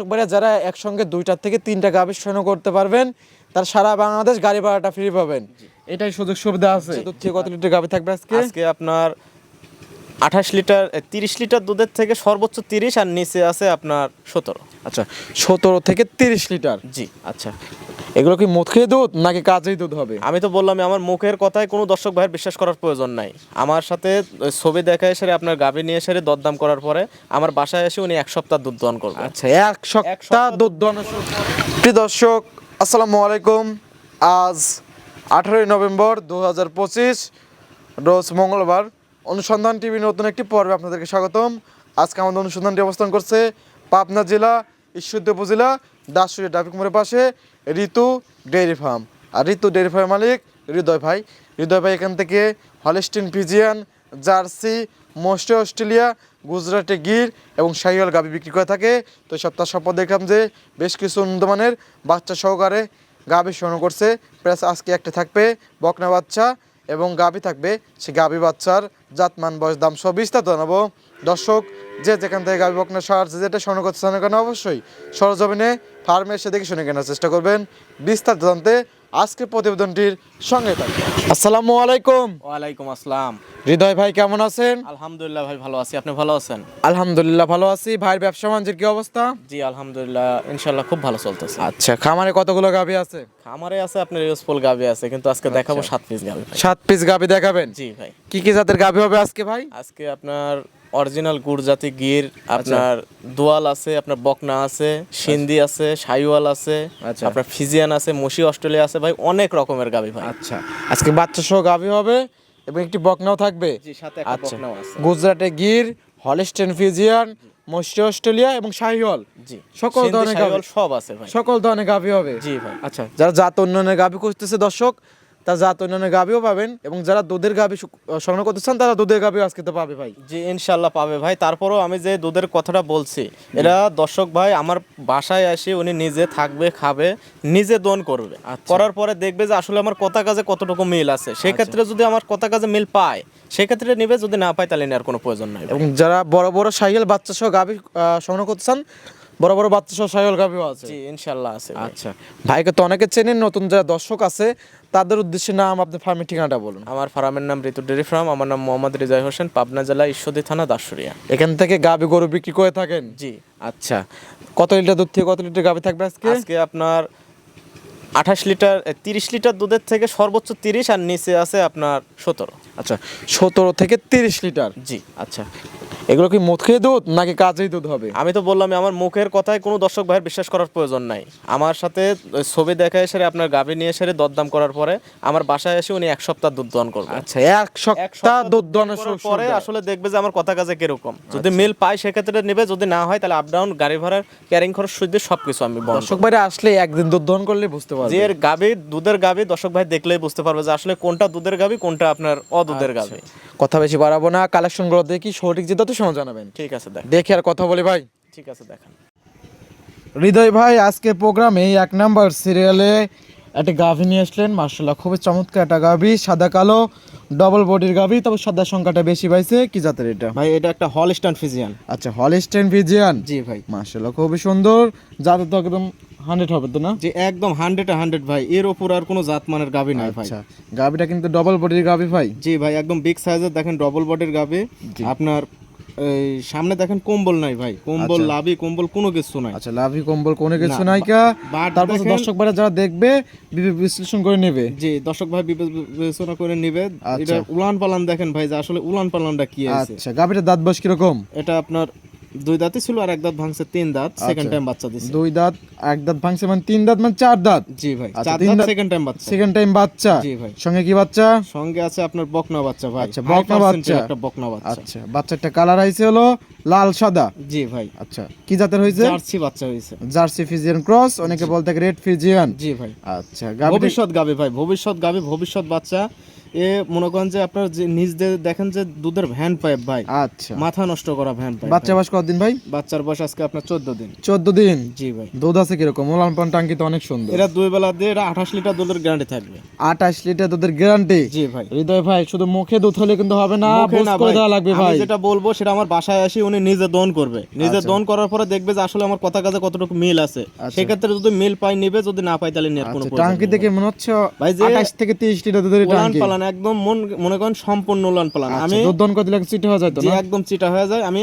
দর্শক ভাইরা যারা একসঙ্গে দুইটার থেকে তিনটা গাভী সংগ্রহ করতে পারবেন তার সারা বাংলাদেশ গাড়ি ভাড়াটা ফ্রি পাবেন। এটাই সুযোগ সুবিধা আছে। দুধ থেকে কত লিটার গাভী থাকবে আজকে? আজকে আপনার আঠাশ লিটার তিরিশ লিটার দুধের থেকে সর্বোচ্চ তিরিশ আর নিচে আছে আপনার সতেরো। আচ্ছা সতেরো থেকে তিরিশ লিটার? জি। আচ্ছা এগুলো কি মদ খেয়ে দুধ নাকি কাজেই দুধ হবে? আমি তো বললাম আমার মুখের কথায় কোনো দর্শক ভাইয়ের বিশ্বাস করার প্রয়োজন নাই। আমার সাথে ছবি দেখা এসে আপনার গাভী নিয়ে এসে দরদাম করার পরে আমার বাসায় এসে উনি এক সপ্তাহ দুধ দহন করবেন। আচ্ছা এক সপ্তাহ দুধ শুরু। প্রিয় দর্শক আসসালামু আলাইকুম। আজ আঠারোই নভেম্বর দু হাজার পঁচিশ রোজ মঙ্গলবার অনুসন্ধান টিভি নতুন একটি পর্বে আপনাদেরকে স্বাগতম। আজকে আমাদের অনুসন্ধানটি অবস্থান করছে পাবনা জেলা, ঈশ্বরদী উপজেলা দাসুরি ট্রাফিক মোড়ের পাশে ঋতু ডেয়ারি ফার্ম। আর ঋতু ডেয়ারি ফার্ম মালিক হৃদয় ভাই। হৃদয় ভাই, এখান থেকে হলিস্টিন পিজিয়ান জার্সি, মোস্টে অস্ট্রেলিয়া, গুজরাটে গির এবং শাহিওয়াল গাভি বিক্রি করে থাকে। তো সপ্তাহ সপ্তাহ দেখলাম যে বেশ কিছু উন্নতমানের বাচ্চা সহকারে গাভি সংগ্রহ করছে। প্লাস আজকে একটা থাকবে বকনা বাচ্চা এবং গাভি থাকবে সে গাভি বাচ্চার জাতমান, বয়স, দাম সব বিস্তারিত জানাব। দর্শক, যে যেখান থেকে গাভি বকনা সার যে যেটা স্বর্ণ করতে চান কেন অবশ্যই সরজমিনে ফার্মে এসে দেখে শুনে কেনার চেষ্টা করবেন। বিস্তারিত জানতে আজকের প্রতিবেদনটির সঙ্গে আসসালামু আলাইকুম। ওয়ালাইকুম আসসালাম। হৃদয় ভাই কেমন আছেন? আলহামদুলিল্লাহ ভাই ভালো আছি। আপনি ভালো আছেন? আলহামদুলিল্লাহ ভালো আছি। ভাইয়ের ব্যবসা বাণিজ্যের কি অবস্থা? জি আলহামদুলিল্লাহ ইনশাল্লাহ খুব ভালো চলতেছে। আচ্ছা খামারে কতগুলো গাভি আছে? খামারে আছে আপনার ইউজফুল গাভী আছে কিন্তু আজকে দেখাবো সাত পিস গাভী সাত পিস গাভি দেখাবেন? জি ভাই। কি কি জাতের গাভি হবে আজকে ভাই? আজকে আপনার অরিজিনাল গুড় জাতি গির আপনার দোয়াল আছে আপনার বকনা আছে সিন্ধি আছে সাইওয়াল আছে আচ্ছা। আপনার ফিজিয়ান আছে মসি অস্ট্রেলিয়া আছে ভাই অনেক রকমের গাভী ভাই। আচ্ছা। আজকে বাচ্চা সহ গাভি হবে এবং একটি বকনাও থাকবে। আচ্ছা। গুজরাটে গির হলিস্টেন ফিজিয়ান মস্টি অস্ট্রেলিয়া এবং শাহিওয়াল জি। সকল ধরনের গাভী। সব আছে ভাই। সকল ধরনের গাভি হবে। জি ভাই। আচ্ছা যারা জাত উন্নয়নের গাভি খুঁজতেছে দর্শক তারা জাত অন্যান্য গাভিও পাবেন এবং যারা দুধের গাভি সংগ্রহ করতে চান তারা দুধের গাভিও আজকে তো পাবে ভাই। জি ইনশাল্লাহ পাবে ভাই। তারপরও আমি যে দুধের কথাটা বলছি এরা দর্শক ভাই আমার বাসায় আসে উনি নিজে থাকবে খাবে নিজে দোন করবে। আচ্ছা। করার পরে দেখবে যে আসলে আমার কথা কাজে কতটুকু মিল আছে। সেক্ষেত্রে যদি আমার কথা কাজে মিল পায় সেক্ষেত্রে নিবে যদি না পায় তাহলে নেওয়ার কোনো প্রয়োজন নাই এবং যারা বড় বড় সাইকেল বাচ্চা সহ গাভি সংগ্রহ করতে চান বড় বড় বাচ্চা সহ সাইকেল গাভিও আছে। জি ইনশাল্লাহ আছে আচ্ছা। ভাইকে তো অনেকে চেনেন নতুন যারা দর্শক আছে তাদের উদ্দেশ্যে নাম আপনি ফার্মের ঠিকানাটা বলুন। আমার ফার্মের নাম ঋতু ডেরি ফার্ম আমার নাম মোহাম্মদ রিজয় হোসেন পাবনা জেলা ঈশ্বরদী থানা দাসুরিয়া। এখান থেকে গাভি গরু বিক্রি করে থাকেন? জি। আচ্ছা। কত লিটার দুধ থেকে কত লিটার গাভি থাকবে আজকে? আজকে আপনার আঠাশ লিটার তিরিশ লিটার দুধের থেকে সর্বোচ্চ তিরিশ আর নিচে আছে আপনার সতেরো। আচ্ছা সতেরো থেকে তিরিশ লিটার? জি। আচ্ছা। এগুলো কি মদ খেয়ে দুধ নাকি কাজেই দুধ হবে? আমি তো বললাম আমার মুখের কথায় কোনো দর্শক ভাইয়ের বিশ্বাস করার প্রয়োজন নাই। আমার সাথে ছবি দেখা এসে আপনার গাভী নিয়ে এসে দরদাম করার পরে আমার বাসায় এসে উনি এক সপ্তাহ দুধ দহন করবে আচ্ছা এক সপ্তাহ দুধ করার পরে আসলে দেখবে যে আমার কথা কাজে কীরকম। যদি মিল পায় সেক্ষেত্রে নেবে যদি না হয় তাহলে আপ ডাউন গাড়ি ভাড়ার ক্যারিং খরচ সুদ দিয়ে সবকিছু আমি দর্শক বাইরে আসলে একদিন দুধ দহন করলে বুঝতে। পারবে। যে এর গাভী দুধের গাভী দর্শক ভাই দেখলেই বুঝতে পারবে যে আসলে কোনটা দুধের গাভী কোনটা আপনার অদুধের গাভী। কথা বেশি বাড়াবো না কালেকশনগুলো দেখি সঠিক যে তত সময় জানাবেন। ঠিক আছে দেখ। দেখি আর কথা বলি ভাই। ঠিক আছে দেখেন। হৃদয় ভাই আজকে প্রোগ্রামে এক নাম্বার সিরিয়ালে একটা গাভী নিয়ে আসলেন। মার্শাল্লাহ খুবই চমৎকার একটা গাভী সাদা কালো ডবল বডির গাভী। তবে সাদা সংখ্যাটা বেশি পাইছে কি জাতের এটা? ভাই এটা একটা হলস্টান ফিজিয়ান আচ্ছা হলিস্টেন ভিজিয়ান জি ভাই। মার্শাল্লাহ খুবই সুন্দর। জাতের তো একদম হান্ড্রেড হবে তো না? যে একদম হান্ড্রেড হান্ড্রেড ভাই। এর ওপর আর কোনো জাতমানের গাভী নাই ভাই। আচ্ছা গাভীটা কিন্তু ডবল বডির গাভী ভাই। জি ভাই একদম বিগ সাইজের দেখেন ডবল বডির গাবে আপনার সামনে দেখেন কম্বল নাই ভাই। কম্বল লাভি কম্বল কোনো কিছু নাই। আচ্ছা লাভি কম্বল কোনো কিছু নাই কা তারপর দর্শক ভাই যারা দেখবে বিশ্লেষণ করে নেবে। জি দর্শক ভাই বিবে- বিবেচনা করে নিবে। আচ্ছা। এটা উলান পালান দেখেন ভাই যে আসলে উলান পালানটা কি আছে। আচ্ছা গাবিটা দাঁত বয়স কীরকম? এটা আপনার দুই দাঁতই ছিল আর এক দাঁত ভাঙছে তিন দাঁত সেকেন্ড টাইম বাচ্চা দিছে। দুই দাঁত এক দাঁত ভাঙছে মানে তিন দাঁত মানে চার দাঁত? জি ভাই আচ্ছা, চার দাঁত দাঁত- সেকেন্ড টাইম বাচ্চা। সেকেন্ড টাইম বাচ্চা। জি ভাই। সঙ্গে কি বাচ্চা? সঙ্গে আছে আপনার বকনা বাচ্চা ভাই। আচ্ছা, বকনা বাচ্চা। একটা বকনা বাচ্চা। আচ্ছা বাচ্চাটা কালার আইছে হলো লাল সাদা? জি ভাই। আচ্ছা কি জাতের হয়েছে জার্সি বাচ্চা হয়েছে জার্সি ফিজিয়ান ক্রস অনেকে বলতে রেড ফিজিয়ান। জি ভাই। আচ্ছা ভবিষ্যৎ গাবে ভাই ভবিষ্যৎ গাবে ভবিষ্যৎ বাচ্চা। এ মনে করেন যে আপনার যে নিজ দেখেন যে দুধের ভ্যান পাইপ ভাই। আচ্ছা। মাথা নষ্ট করা ভ্যান পাইপ বাচ্চা বাস কতদিন ভাই? বাচ্চার বয়স আজকে আপনার চোদ্দ দিন। চোদ্দ দিন? জি ভাই। দুধ আছে কীরকম? ওলান পান টাঙ্কি তো অনেক সুন্দর। দুই বেলা দিয়ে এটা আঠাশ লিটার দুধের গ্যারান্টি থাকবে। আঠাশ লিটার দুধের গ্যারান্টি জি ভাই। হৃদয় ভাই শুধু মুখে দুধ হলে কিন্তু হবে না করে দেওয়া লাগবে ভাই। যেটা বলব সেটা আমার বাসায় আসি উনি নিজে দন করবে। নিজে দন করার পরে দেখবে যে আসলে আমার কথা কাজে কতটুকু মিল আছে। সেক্ষেত্রে যদি মিল পাই নিবে যদি না পাই তাহলে নেওয়ার কোনো আচ্ছা, টাঙ্কি মনে হচ্ছে ভাই যে- আঠাশ থেকে তিরিশ লিটার দুধের টাঙ্কি পালান একদম মন মনে করেন সম্পূর্ণ উলান পালান। আচ্ছা, আমি দুধ দন করে দিলে চিটে হয়ে যেত যে না? একদম চিটা হয়ে যায়। আমি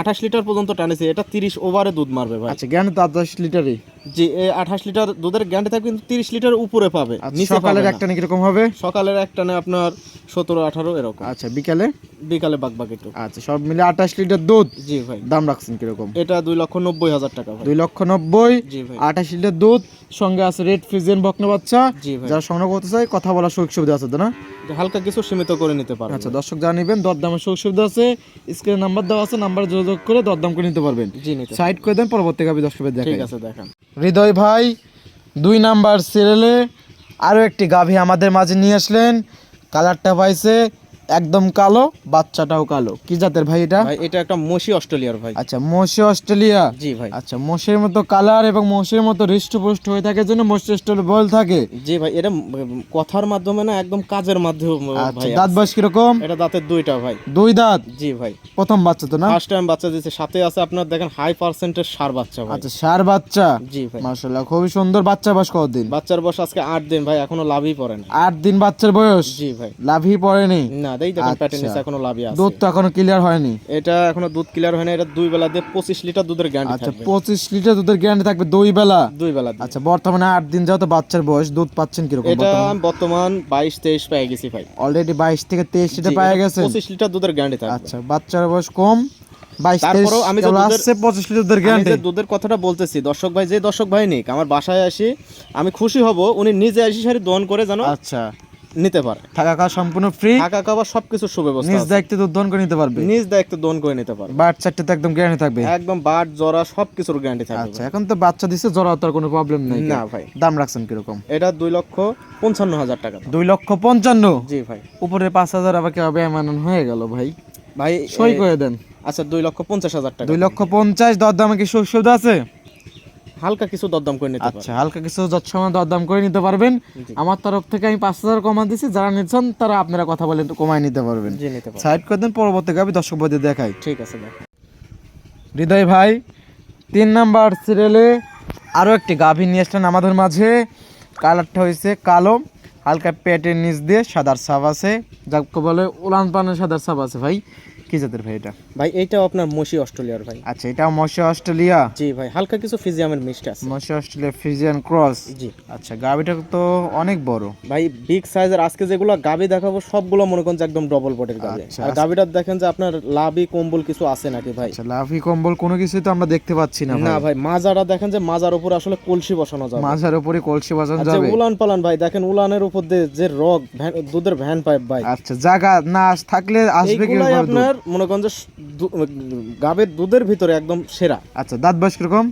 আঠাশ লিটার পর্যন্ত টানেছি এটা তিরিশ ওভারে দুধ মারবে ভাই। আচ্ছা জ্ঞান তো আঠাশ লিটারই। যে আঠাশ লিটার দুধের গ্যারান্টি থাকবে কিন্তু তিরিশ লিটার উপরে পাবে আচ্ছা, সকালের। একটা নাকি কীরকম হবে? সকালের একটা না আপনার সতেরো আঠারো এরকম। আচ্ছা বিকালে? বিকালে বাগবাগ একটু। আচ্ছা সব মিলে আঠাশ লিটার দুধ? জি ভাই। দাম রাখছেন কীরকম? এটা দুই লক্ষ নব্বই হাজার টাকা ভাই। দুই লক্ষ নব্বই জি ভাই। আঠাশ লিটার দুধ সঙ্গে আছে রেড ফ্রিজিয়ান বকনা বাচ্চা জি ভাই। যারা সংগ্রহ করতে চায় কথা বলার সুযোগ সুবিধা আছে তো না? হালকা কিছু সীমিত করে নিতে পারবেন আচ্ছা দর্শক যারা নেবেন দরদামের সুযোগ সুবিধা আছে স্ক্রিনে নাম্বার দেওয়া আছে নাম্বার যোগাযোগ করে দরদাম করে নিতে পারবেন। জি নিতে সাইড করে দেন পরবর্তী গাবি দর্শকের ঠিক দেখাই আছে দেখেন। হৃদয় ভাই দুই নাম্বার সিরিয়ালে আরও একটি গাভী আমাদের মাঝে নিয়ে আসলেন। কালারটা পাইছে একদম কালো বাচ্চাটাও কালো। কি জাতের ভাই এটা? ভাই এটা একটা মসি অস্ট্রেলিয়ার ভাই। আচ্ছা মোষে অস্ট্রেলিয়া? জি ভাই। আচ্ছা মোষের মতো কালার এবং মোষের মতো হৃষ্টপুষ্ট হয়ে থাকে জন্য মোষে অস্ট্রেলিয়া বল থাকে। জি ভাই এটা কথার মাধ্যমে না একদম কাজের মাধ্যমে আচ্ছা ভাই দাঁত বয়স কীরকম? এটা দাঁতের দুইটা ভাই। দুই দাঁত? জি ভাই। প্রথম বাচ্চা তো না? ফার্স্ট টাইম বাচ্চা দিচ্ছে সাথে আছে আপনার দেখেন হাই পার্সেন্টের সার বাচ্চা ভাই। আচ্ছা সার বাচ্চা? জি ভাই। মাশাল্লাহ খুবই সুন্দর বাচ্চা বয়স কতদিন? বাচ্চার বয়স আজকে আট দিন ভাই এখনও লাভই পড়ে না। আট দিন বাচ্চার বয়স? জি ভাই। লাভই পড়েনি? না দেই দেখেন আচ্ছা। প্যাটের নিচে এখনও লাভই আছে। দুধ তো এখনও ক্লিয়ার হয়নি। এটা এখনও দুধ ক্লিয়ার হয় না এটা দুই বেলা দিয়ে পঁচিশ লিটার দুধের গ্যারান্টি আচ্ছা থাকবে। পঁচিশ লিটার দুধের গ্যারান্টি থাকবে দুই বেলা? দুই বেলা আচ্ছা বর্তমানে আট দিন যেহেতু বাচ্চার বয়স দুধ পাচ্ছেন কীরকম এটা বর্তমান? বাইশ তেইশ পেয়ে গেছি ভাই। অলরেডি বাইশ থেকে তেইশ লিটার জি, পাওয়া এটা গেছে পঁচিশ লিটার দুধের গ্যারান্টি থাকবে। আচ্ছা বাচ্চার বয়স কম বাইশ আমি যে দুধের- লিটার আমি দুধের কথাটা বলতেছি দর্শক ভাই যে দর্শক ভাই নিক আমার বাসায় আসি আমি খুশি হব উনি নিজে আসি সারি দন করে জানো আচ্ছা। নিতে পারে। থাকা খাওয়া সম্পূর্ণ ফ্রি থাকা খাবার সবকিছু সুব্যবস্থা নিজ দায়িত্বে দুধ দহন করে নিতে পারবে। নিজ দায়িত্বে দন করে নিতে পারবে। বাট চারটে তো একদম গ্যারান্টি থাকবে। একদম বাট জরা সবকিছুর গ্যারান্টি থাকবে আচ্ছা এখন তো বাচ্চা দিচ্ছে জ্বর তার কোনো প্রবলেম নেই। না ভাই। দাম রাখছেন কীরকম? এটা দুই লক্ষ পঞ্চান্ন হাজার টাকা দাম। দুই লক্ষ পঞ্চান্ন? জি ভাই। উপরে পাঁচ হাজার আবার কেউ বেমানন হয়ে গেল ভাই। ভাই সই করে দেন। আচ্ছা দুই লক্ষ পঞ্চাশ হাজার টাকা দুই লক্ষ পঞ্চাশ দরদামে কি সুযোগ সুবিধা আছে? হালকা কিছু দরদাম করে নিতে আচ্ছা হালকা কিছু যৎসময় দরদাম করে নিতে পারবেন। আমার তরফ থেকে আমি পাঁচ হাজার কমা দিচ্ছি যারা নিচ্ছেন তারা আপনারা কথা বলে কমায় নিতে পারবেন। জি নিতে পারে সাইড করে দেন পরবর্তী গাবি দর্শক বইতে দেখাই। ঠিক আছে হৃদয় ভাই তিন নাম্বার সিরিয়ালে আরও একটি গাভী নিয়ে আসলেন আমাদের মাঝে। কালারটা হয়েছে কালো হালকা পেটের নিচ দিয়ে সাদার সাপ আছে। যাকে বলে উলান পানের সাদার সাপ আছে ভাই। কি জাতের ভাই এটা? ভাই এইটাও আপনার মসি অস্ট্রেলিয়ার ভাই। আচ্ছা এটা মশে অস্ট্রেলিয়া? জি ভাই হালকা কিছু ফিজিয়ামের আছে। মশে অস্ট্রেলিয়া ফ্রিজিয়ান ক্রস? জি। আচ্ছা গাভীটা তো অনেক বড়। ভাই বিগ সাইজের আজকে যেগুলো গাবি দেখাবো সবগুলো মনে করেন যে একদম ডবল বডির গাবি আচ্ছা, আর গাবিটা দেখেন যে আপনার লাভি কম্বল কিছু আছে নাকি ভাই? আচ্ছা লাভি কম্বল কোনো তো আমরা দেখতে পাচ্ছি না না ভাই। মাজারা দেখেন যে মাজার উপর আসলে কলসি বসানো যাবে। মাজার উপরে কলসি বসানো যে যাবে। উলান পালান ভাই দেখেন উলানের উপর দিয়ে যে রগ দুধের ভ্যান পাইপ ভাই। আচ্ছা জায়গা না থাকলে আসবে কি আপনার মনে করেন যে গাবের দুধের ভিতরে একদম সেরা। আচ্ছা দাঁত বয়স কীরকম?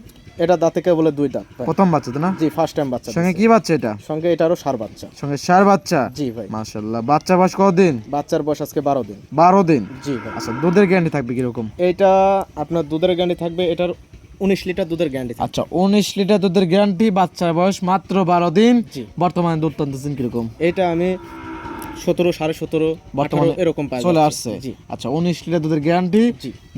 এটা দাঁতে কে বলে দুই দাঁত প্রথম বাচ্চা তো না? জি ফার্স্ট টাইম বাচ্চা সঙ্গে কি বাচ্চা এটা। সঙ্গে এটারও সার বাচ্চা। সঙ্গে সার বাচ্চা? জি ভাই। মাশাল্লাহ বাচ্চা বয়স কতদিন? বাচ্চার বয়স আজকে বারো দিন। বারো দিন? জি ভাই। আচ্ছা দুধের গ্যারান্টি থাকবে কীরকম? এইটা আপনার দুধের গ্যারান্টি থাকবে এটার উনিশ লিটার দুধের গ্যারান্টি আচ্ছা উনিশ লিটার দুধের গ্যারান্টি বাচ্চার বয়স মাত্র বারো দিন। বর্তমানে দুধ টানতেছেন কীরকম? এটা আমি সতেরো সাড়ে সতেরো বর্তমানে এরকম চলে আসছে। আচ্ছা উনিশ লিটার দুধের গ্যারান্টি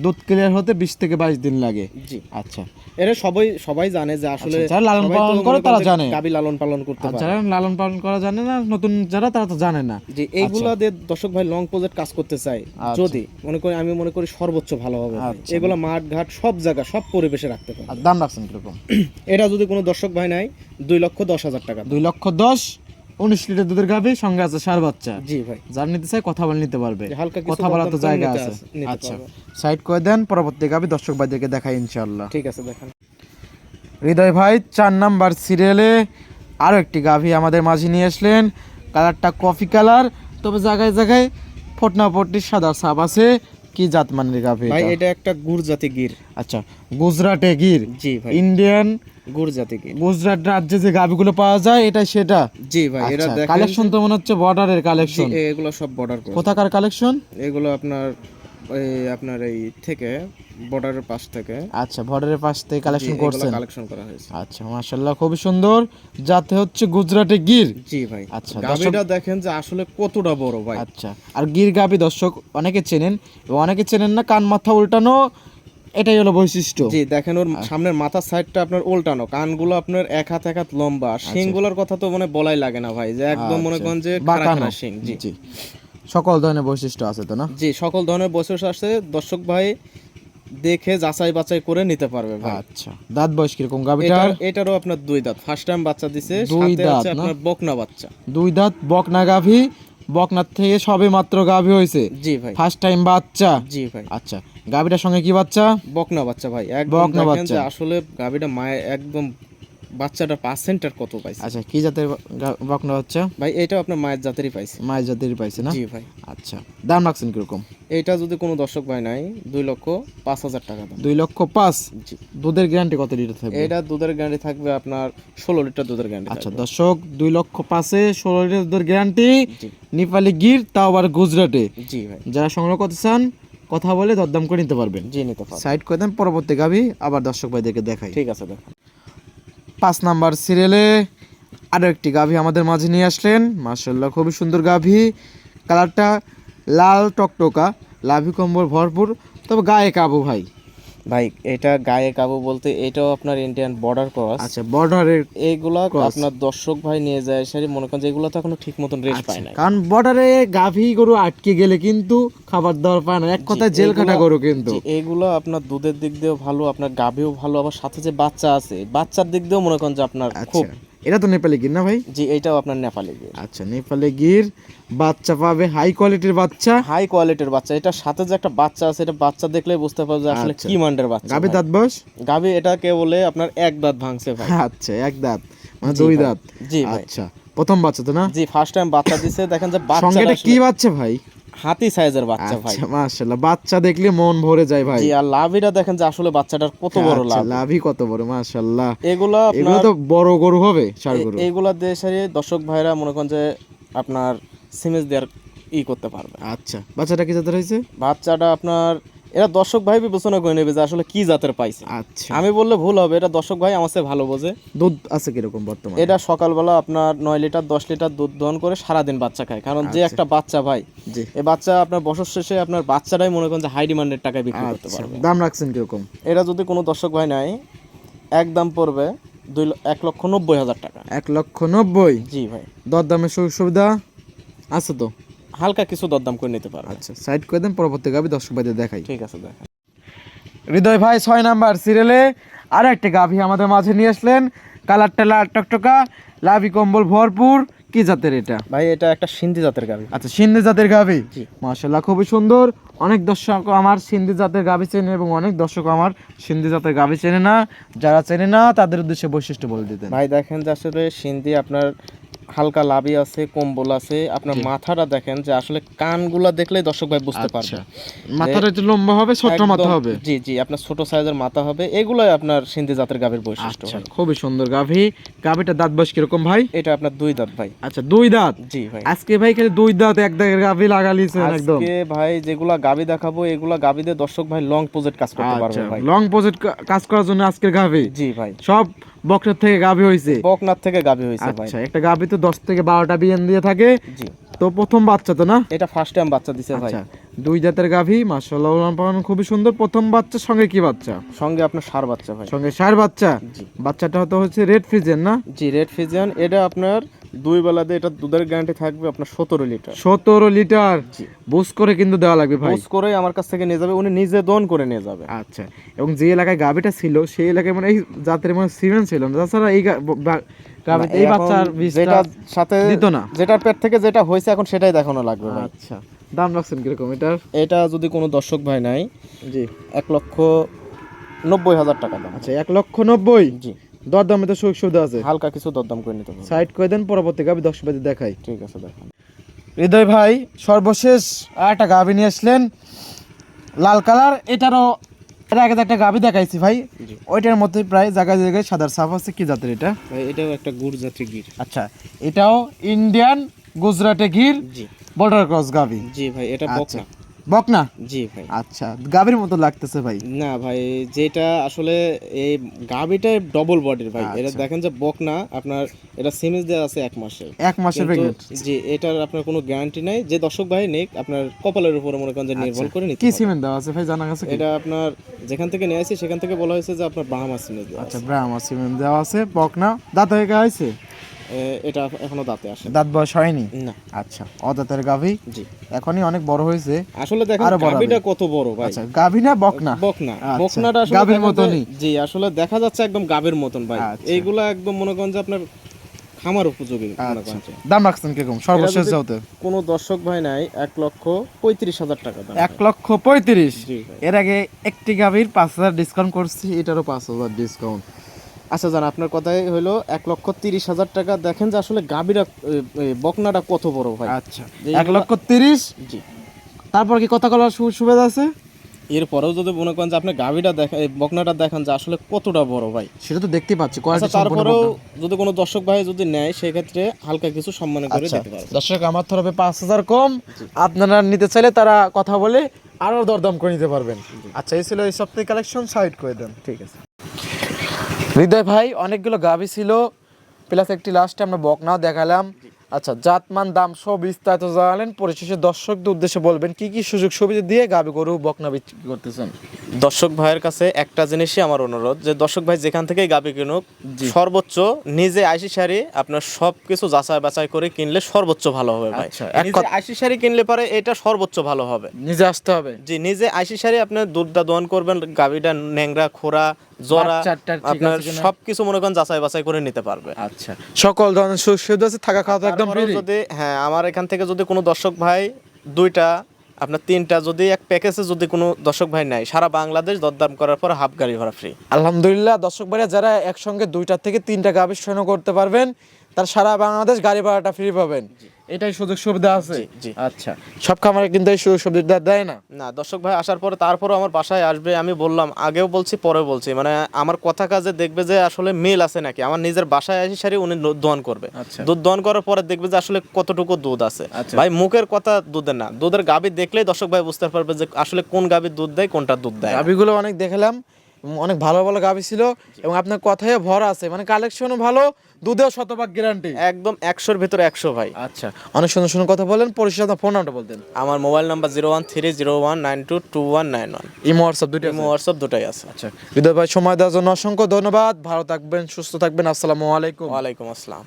দুধ ক্লিয়ার হতে বিশ থেকে বাইশ দিন লাগে। জি। আচ্ছা। এরা সবাই সবাই জানে যে আসলে আচ্ছা, যারা লালন পালন করে তারা জানে। গাভী লালন পালন করতে পারে। যারা লালন পালন করা জানে না নতুন যারা তারা তো জানে না। এইগুলা দিয়ে দর্শক ভাই লং প্রজেক্ট কাজ করতে চাই আচ্ছা। যদি মনে করি আমি মনে করি সর্বোচ্চ ভালো হবে। আচ্ছা। এগুলা মাঠ ঘাট সব জায়গা সব পরিবেশে রাখতে পারে। দাম রাখছেন কীরকম? এটা যদি কোনো দর্শক ভাই নাই দুই লক্ষ দশ হাজার টাকা। দুই লক্ষ দশ উনিশ লিটার দুধের গাভী সঙ্গে আছে সার বাচ্চা। জি ভাই। যার নিতে চাই কথা বলে নিতে পারবে। হালকা কথা বলার তো জায়গা আছে। আছে- আচ্ছা সাইড করে দেন পরবর্তী গাভী দর্শক ভাইদেরকে দেখাই ইনশাল্লাহ ঠিক আছে দেখেন। হৃদয় ভাই চার নাম্বার সিরিয়ালে আরও একটি গাভী আমাদের মাঝে নিয়ে আসলেন। কালারটা কফি কালার তবে জায়গায় জায়গায় ফটনা ফটনি সাদা সাপ আছে। কি জাত মানের গাভী ভাই এটা? একটা গুর জাতি গির। আচ্ছা গুজরাটে গির। জি ভাই। ইন্ডিয়ান গুর জাতি গির। গুজরাট রাজ্যে যে গাভীগুলো পাওয়া যায় এটা সেটা? জি ভাই এরা আচ্ছা দেখেন কালেকশন তো মনে হচ্ছে বর্ডারের কালেকশন এগুলো সব বর্ডার কোথাকার কালেকশন এগুলো আপনার এই আপনার এই থেকে বর্ডারের পাশ থেকে। আচ্ছা বর্ডারের পাশ থেকে কালেকশন করছেন? কালেকশন করা হয়েছে। আচ্ছা মাশাল্লাহ খুবই সুন্দর। যাতে হচ্ছে গুজরাটে গির। জি ভাই আচ্ছা, গাবিটা দেখেন যে আসলে কতটা বড় ভাই। আচ্ছা আর গির গাভী দর্শক অনেকে চেনেন এবং অনেকে চেনেন না কান মাথা উল্টানো এটাই হলো বৈশিষ্ট্য। জি দেখেন ওর সামনের মাথার সাইডটা আপনার উল্টানো কানগুলো আপনার এক হাত এক হাত লম্বা। শিংগুলোর কথা তো মানে বলাই লাগে না ভাই যে একদম মনে করেন যে শিং জি। জি। সকল ধরনের বৈশিষ্ট্য আছে তো না? জি সকল ধরনের বৈশিষ্ট্য আছে। দর্শক ভাই দেখে যাচাই বাছাই করে নিতে পারবে ভাই। আচ্ছা দাঁত বয়স কীরকম? গাভীটার এটার এটারও আপনার দুই দাঁত। ফার্স্ট টাইম বাচ্চা দিছে দুই দাঁত আপনার বকনা বাচ্চা। দুই দাঁত বকনা গাভী। বকনার থেকে সবে মাত্র গাভী হয়েছে জি ভাই। ফার্স্ট টাইম বাচ্চা? জি ভাই। আচ্ছা গাভীটার সঙ্গে কি বাচ্চা? বকনা বাচ্চা ভাই। একদম বকনা বাচ্চা। আসলে গাবিটা মায়ের একদম বাচ্চাটা পার্সেন্টার কত পাইছে? আচ্ছা কি জাতের বকনা বাচ্চা? ভাই এটা আপনার মায়ের জাতেরই পাইছে। মায়ের জাতের পাইছে না? জি ভাই। আচ্ছা দাম রাখছেন কীরকম? এটা যদি কোনো দর্শক ভাই নাই দুই লক্ষ পাঁচ হাজার টাকা দাম। দুই লক্ষ পাঁচ? জি। দুধের গ্যারান্টি কত লিটার থাকবে? এটা দুধের গ্যারান্টি থাকবে আপনার ষোলো লিটার দুধের গ্যারান্টি আচ্ছা দর্শক দুই লক্ষ পাঁচে ষোলো লিটার দুধের গ্যারান্টি নেপালি গির তাও আবার গুজরাটে। জি ভাই। যারা সংগ্রহ করতে চান কথা বলে দরদাম করে নিতে পারবেন। জি নিতে পারবে সাইড করে দেন পরবর্তী গাভি আবার দর্শক ভাইদেরকে দেখাই। ঠিক আছে দেখুন। পাঁচ নাম্বার সিরিয়ালে আরও একটি গাভী আমাদের মাঝে নিয়ে আসলেন। মার্শাল্লাহ খুবই সুন্দর গাভী। কালারটা লাল টকটকা, লাভি কম্বল ভরপুর। তবে গায়ে কাবু ভাই। ভাই এটা গায়ে কাবু বলতে এটাও আপনার ইন্ডিয়ান বর্ডার ক্রস আচ্ছা বর্ডারের এইগুলা আপনার দর্শক ভাই নিয়ে যায় সারি মনে করেন যে এগুলো তো এখনও ঠিক মতন রেস্ট পায় না কারণ বর্ডারে গাভী গরু আটকে গেলে কিন্তু খাবার দাবার পায় না। এক কথায় জেল খাটা গরু কিন্তু। এগুলো আপনার দুধের দিক দিয়েও ভালো আপনার গাভীও ভালো আবার সাথে যে বাচ্চা আছে বাচ্চার দিক দিয়েও মনে করেন যে আপনার খুব আচ্ছা এটা তো নেপালি গির না ভাই? জি এইটাও আপনার নেপালি গির। আচ্ছা নেপালি গির বাচ্চা পাবে হাই কোয়ালিটির বাচ্চা? হাই কোয়ালিটির বাচ্চা এটার সাথে যে একটা বাচ্চা আছে এটা বাচ্চা দেখলেই বুঝতে পারবে যে আসলে আচ্ছা। কি মান্ডের বাচ্চা গাভী দাঁত বয়স? গাভী এটাকে বলে আপনার এক দাঁত ভাঙছে ভাই। আচ্ছা এক দাঁত মানে দুই দাঁত। জি আচ্ছা প্রথম বাচ্চা তো না? জি ফার্স্ট টাইম বাচ্চা দিছে দেখেন যে সঙ্গে এটা কি বাচ্চা ভাই? হাতি সাইজের বাচ্চা ভাই। আচ্ছা মাশাআল্লাহ। বাচ্চা দেখলে মন ভরে যায় ভাই। জি আর লাভিটা দেখেন যে আসলে বাচ্চাটার কত বড় আচ্ছা, লাভ। লাভই কত বড় মাশাআল্লাহ। এগুলো এগুলো তো বড় গরু হবে ষাড় গরু। এগুলো দেশারে দর্শক ভাইরা মনে করেন যে আপনার সিমেজ দেয়ার ই করতে পারবে। আচ্ছা বাচ্চাটা কি জাতের হয়েছে? বাচ্চাটা আপনার এরা দর্শক ভাই বিবেচনা করে নেবে যে আসলে কি জাতের পাইছে। আচ্ছা। আমি বললে ভুল হবে এটা দর্শক ভাই আমার ভালো বোঝে। দুধ আছে কীরকম বর্তমানে? এটা সকালবেলা আপনার নয় লিটার দশ লিটার দুধ দহন করে সারাদিন বাচ্চা খায়। কারণ যে একটা বাচ্চা ভাই এই বাচ্চা আপনার বছর শেষে আপনার বাচ্চাটাই মনে করেন যে হাই ডিমান্ডের টাকায় বিক্রি করতে আচ্ছা। পারবে। দাম রাখছেন কীরকম? এটা যদি কোনো দর্শক ভাই নাই এক দাম পড়বে দুই এক লক্ষ নব্বই হাজার টাকা। এক লক্ষ নব্বই? জি ভাই। দর দামের সুযোগ সুবিধা আছে তো? হালকা কিছু দরদাম করে নিতে পারবে। আচ্ছা সাইড করে দেন পরবর্তী গাভি দর্শক ভাইদের দেখাই। ঠিক আছে দেখেন হৃদয় ভাই ছয় নাম্বার সিরিয়ালে আর একটা গাভী আমাদের মাঝে নিয়ে আসলেন। কালারটা লাল টকটকা লাভি কম্বল ভরপুর। কি জাতের এটা? ভাই এটা একটা সিন্ধি জাতের গাভি। আচ্ছা সিন্ধি জাতের গাভী? জি। মাশাল্লাহ খুবই সুন্দর। অনেক দর্শক আমার সিন্ধি জাতের গাভী চেনে এবং অনেক দর্শক আমার সিন্ধি জাতের গাভী চেনে না। যারা চেনে না তাদের উদ্দেশ্যে বৈশিষ্ট্য বলে দিতেন। ভাই দেখেন যে আসলে সিন্ধি আপনার হালকা লাভি আছে কম্বল আছে। আপনার মাথাটা দেখেন যে আসলে কানগুলা দেখলেই দর্শক ভাই বুঝতে পারবে। মাথাটা একটু লম্বা হবে ছোট মাথা হবে? জি জি আপনার ছোট সাইজের মাথা হবে। এগুলাই আপনার সিন্ধি জাতের গাভীর বৈশিষ্ট্য আচ্ছা খুবই সুন্দর গাভী। গাভীটা দাঁত বয়স কীরকম ভাই? এটা আপনার দুই দাঁত ভাই। আচ্ছা দুই দাঁত? জি ভাই। আজকে ভাই খালি দুই দাঁত এক দাঁতের গাভী লাগালিছেন একদম। আজকে ভাই যেগুলা গাবি দেখাবো এগুলা গাবিতে দর্শক ভাই লং প্রজেক্ট কাজ করতে পারবে আচ্ছা ভাই লং প্রজেক্ট কাজ করার জন্য আজকের গাভী? জি ভাই। সব বক্সের থেকে গাভী হয়েছে বকনাথ থেকে গাবি হয়েছে ভাই। আচ্ছা একটা গাভী তো দশ থেকে বারোটা বিয়ান দিয়ে থাকে। জি। তো প্রথম বাচ্চা তো না? এটা ফার্স্ট টাইম বাচ্চা দিছে ভাই। আচ্ছা দুই জাতের গাভী মাশাআল্লাহ পালন খুবই সুন্দর। প্রথম বাচ্চা সঙ্গে কি বাচ্চা? সঙ্গে আপনার সার বাচ্চা ভাই। সঙ্গে সার বাচ্চা? জি। বাচ্চাটা তো হচ্ছে রেড ফ্রিজেন না? জি রেড ফিজিয়ান এটা আপনার দুই বেলাতে এটা দুধের গ্যারান্টি থাকবে আপনার সতেরো লিটার। সতেরো লিটার। বুস করে কিন্তু দেওয়া লাগবে ভাই। বুঝ করে আমার কাছ থেকে নিয়ে যাবে উনি নিজে দন করে নিয়ে যাবে। আচ্ছা এবং যে এলাকায় গাভীটা ছিল সেই এলাকায় মানে এই জাতের মানে সিমেন্ট ছিল না। তাছাড়া এই গা- এই বাচ্চার যেটার সাথে দিত না। যেটার পেট থেকে যেটা হয়েছে এখন সেটাই দেখানো লাগবে আচ্ছা দাম রাখছেন কীরকম এটার? এটা যদি কোনো দর্শক ভাই নাই জি। এক লক্ষ নব্বই হাজার টাকা দাম। আচ্ছা এক লক্ষ নব্বই? জি। দর দামে তো সুযোগ সুবিধা আছে। হালকা কিছু দরদাম করে নিতে পারবে সাইড করে দেন পরবর্তী দশ বাজে দেখাই। ঠিক আছে দেখেন। হৃদয় ভাই সর্বশেষ আর একটা গাভী নিয়ে আসলেন। লাল কালার এটারও এর আগে একটা গাভি দেখাইছি ভাই। ওইটার মধ্যে প্রায় জায়গায় জায়গায় সাদার সাফ আছে। কি জাতের এটা? ভাই এটাও একটা গুড় জাতের গির। আচ্ছা এটাও ইন্ডিয়ান গুজরাটে গির জি। বর্ডার ক্রস গাভি জি ভাই এটা আচ্ছা। বকনা? জি ভাই। আচ্ছা গাভীর মতো লাগতেছে ভাই। না ভাই যেটা আসলে এই গাবিটা ডবল বডির ভাই। এটা আচ্ছা। দেখেন যে বকনা আপনার এটা সিমিজ দেওয়া আছে এক মাসে এক মাসের কিন্তু প্রেগনেন্ট জি এটার আপনার কোনো গ্যারান্টি নাই। যে দর্শক ভাই নেই আপনার কপালের উপরে মনে করেন যে নির্ভর করে নিতে কি সিমেন্ট দেওয়া আছে ভাই জানা গেছে এটা আপনার যেখান থেকে নিয়ে আসি সেখান থেকে বলা হয়েছে যে আপনার সিমেজ দেওয়া আচ্ছা ব্রাহ্মা সিমেন্ট দেওয়া আছে বকনা। দাঁত হয়ে গেছে? এটা এখনও দাঁতে আসে। দাঁত বয়স হয়নি? না। আচ্ছা অদাঁতের গাভী? জি। এখনই অনেক বড় হয়েছে আসলে দেখেন গাবিটা কত বড় ভাই। আচ্ছা গাভী না বকনা বকনা। আচ্ছা, বকনাটা আসলে গাভীর মতনই। জি আসলে দেখা যাচ্ছে একদম গাবের মতন ভাই। আচ্ছা। এইগুলা একদম মনে করেন যে আপনার খামার উপযোগী আচ্ছা। দাম রাখছেন কীরকম? সর্বশেষ যাওতে। কোনো দর্শক ভাই নাই এক লক্ষ পঁয়ত্রিশ হাজার টাকা দাম। এক লক্ষ পঁয়ত্রিশ। এর আগে একটি গাভীর পাঁচ হাজার ডিসকাউন্ট করছি এটারও পাঁচ হাজার ডিসকাউন্ট আচ্ছা জান আপনার কথাই হলো এক লক্ষ তিরিশ হাজার টাকা। দেখেন যে আসলে গাবিরা বকনাটা কত বড় ভাই। আচ্ছা। এক লক্ষ তিরিশ? জি। তারপর কি কথা বলার সুবিধা আছে? এরপরেও যদি মনে করেন যে আপনি গাবিটা দেখেন বকনাটা দেখেন যে আসলে কতটা বড় ভাই। সেটা তো দেখতে পাচ্ছি আচ্ছা তারপরেও যদি কোনো দর্শক ভাই যদি নেয় সেক্ষেত্রে হালকা কিছু সম্মান করে আচ্ছা। দিতে পারবে। দর্শক আমার তরফে পাঁচ হাজার কম। আপনারা নিতে চাইলে তারা কথা বলে আরও দরদাম করে নিতে পারবেন। আচ্ছা এই ছিল এই সপ্তাহে কালেকশন সাইড করে দেন। ঠিক আছে। হৃদয় ভাই অনেকগুলো গাভী ছিল প্লাস একটি লাস্টে আমরা বকনাও দেখালাম। আচ্ছা জাতমান দাম সব বিস্তারিত জানালেন। পরিশেষে দর্শকদের উদ্দেশ্যে বলবেন কি কি সুযোগ সুবিধা দিয়ে গাভি গরু বকনা বিক্রি করতেছেন? দর্শক ভাইয়ের কাছে একটা জিনিসই আমার অনুরোধ যে দর্শক ভাই যেখান থেকেই গাবি কিনুক সর্বোচ্চ নিজে আইসি শাড়ি আপনার সব কিছু যাচাই বাছাই করে কিনলে সর্বোচ্চ ভালো হবে ভাই। আচ্ছা, আইসি শাড়ি কিনলে পারে এটা সর্বোচ্চ ভালো হবে। নিজে আসতে হবে? জি নিজে আইসি শাড়ি আপনি দুধটা দহন করবেন গাবিটা ন্যাংরা খোরা জরা আপনার সবকিছু মনে করেন যাচাই বাছাই করে নিতে পারবে। আচ্ছা। সকল ধরনের সুযোগ আছে থাকা খাওয়া একদম যদি হ্যাঁ আমার এখান থেকে যদি কোনো দর্শক ভাই দুইটা আপনার তিনটা যদি এক প্যাকেজে যদি কোনো দর্শক ভাই নেয় সারা বাংলাদেশ দরদাম করার পর হাফ গাড়ি ভাড়া ফ্রি আলহামদুলিল্লাহ দর্শক ভাইরা যারা একসঙ্গে দুইটা থেকে তিনটা গাভী সংগ্রহ করতে পারবেন তার সারা বাংলাদেশ গাড়ি ভাড়াটা ফ্রি পাবেন। এটাই সুযোগ সুবিধা আছে? জি। আচ্ছা। সব খামারে কিন্তু এই সুযোগ সুবিধা দেয় না? না দর্শক ভাই আসার পরে তারপরও আমার বাসায় আসবে আমি বললাম আগেও বলছি পরেও বলছি। মানে আমার কথা কাজে দেখবে যে আসলে মিল আছে নাকি? আমার নিজের বাসায় আসি সারি উনি দুধ দহন করবে। আচ্ছা। দুধ দহন করার পরে দেখবে যে আসলে কতটুকু দুধ আছে। আচ্ছা। ভাই মুখের কথা দুধের না। দুধের গাবি দেখলেই দর্শক ভাই বুঝতে পারবে যে আসলে কোন গাবির দুধ দেয় কোনটা দুধ দেয় না। গাভীগুলো অনেক দেখালাম। অনেক ভালো ভালো গাভী ছিল এবং আপনার কথায় ভরা আছে। মানে কালেকশনও ভালো দুধেও শতভাগ গ্যারান্টি একদম একশোর ভিতরে একশো ভাই। আচ্ছা অনেক সুন্দর সুন্দর কথা বলেন পরিশেষে আপনার ফোন নাম্বারটা বলতেন। আমার mobile number zero one three zero one nine two two one nine one imo WhatsApp দুটি আছে? হোয়াটসঅ্যাপ দুটাই আছে। আচ্ছা হৃদয় ভাই সময় দেওয়ার জন্য অসংখ্য ধন্যবাদ। ভালো থাকবেন সুস্থ থাকবেন আসসালামু আলাইকুম। ওয়ালাইকুম আসসালাম।